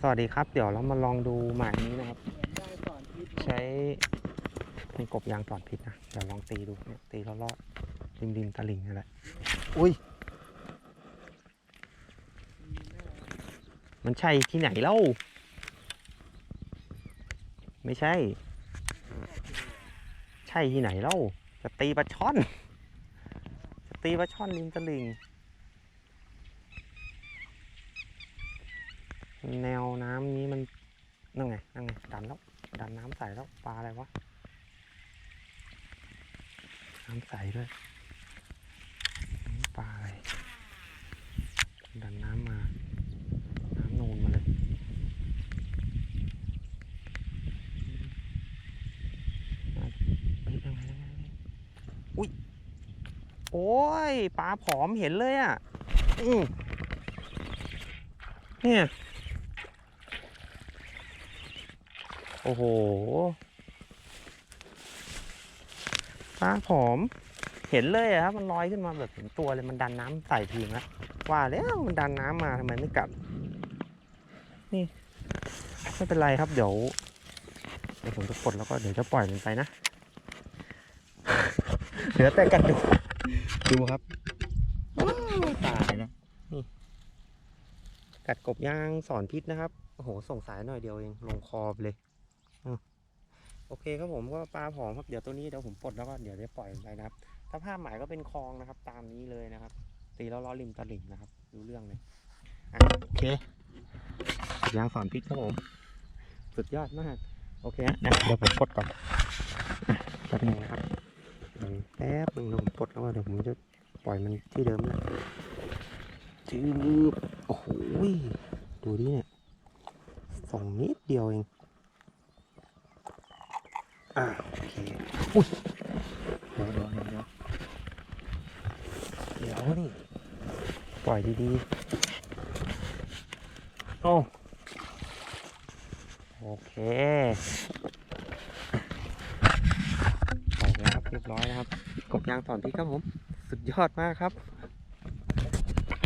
สวัสดีครับ เดี๋ยวเรามาลองดูหมายนี้นะครับ ใช้เป็นกบยางสอนพิษนะ เดี๋ยวลองตีดูเนี่ยตีรอบๆริมริมๆตลิ่งนั่นแหละอุ้ย มันใช่ที่ไหนเล่า ไม่ใช่ ใช่ที่ไหนเล่า จะตีปลาช่อน จะตีปลาช่อนริมตลิ่ง แนวน้ำนี้มันนั่งไงนั่งไงดันแล้วดันน้ำใสแล้วปลาอะไรวะน้ำใสด้วยปลาอะไรดันน้ำมา น้ำนูนมาเลยอะเฮ้ยยังไงอุ้ยโอ้ยปลาผอมเห็นเลยอะอืมเนี่ย โอ้โหปลาผอม เห็นเลยอะครับ มันลอยขึ้นมาแบบเห็นตัวเลยมันดันน้ำใส่ทีมแล้วว่าแล้วมันดันน้ำมาทำไมไม่กัด นี่ไม่เป็นไรครับเดี๋ยวเดี๋ยวผมจะปลดแล้วก็เดี๋ยวจะปล่อยมันไปนะเหลือแต่กระดูกดูครับตายนะนี่กัดกบย่างสอนพิษนะครับโอ้โหส่งสายหน่อยเดียวเองลงคอไปเลยอะ โอเคครับผมก็ปลาผอมครับเดี๋ยวตัวนี้เดี๋ยวผมปลดแล้วก็เดี๋ยวจะปล่อยไปนะครับ ถ้าภาพหมายก็เป็นคลองนะครับ ตามนี้เลยนะครับ ตีแล้วล้อริมตลิ่งนะครับรู้เรื่องเลยโอเคยางสอนพิษครับผม สุดยอดมาก โอเคฮะนะเดี๋ยวผมปลดก่อนอะแป๊บนึงนะครับแป๊บนึงเดี๋ยวผมปลดแล้วเดี๋ยวผมจะปล่อยมันที่เดิมนะจืบโอ้โหดูดิเนี่ยสองนิดเดียวเอง อ่าโอเคอุ้ยเดี๋ยวเดี๋ยวเดี๋ยวเดี๋ยวนี่ปล่อยดีๆโอ้โอเคปล่อยแล้วครับเรียบร้อยนะครับ กบยางสอนพิษครับผม สุดยอดมากครับ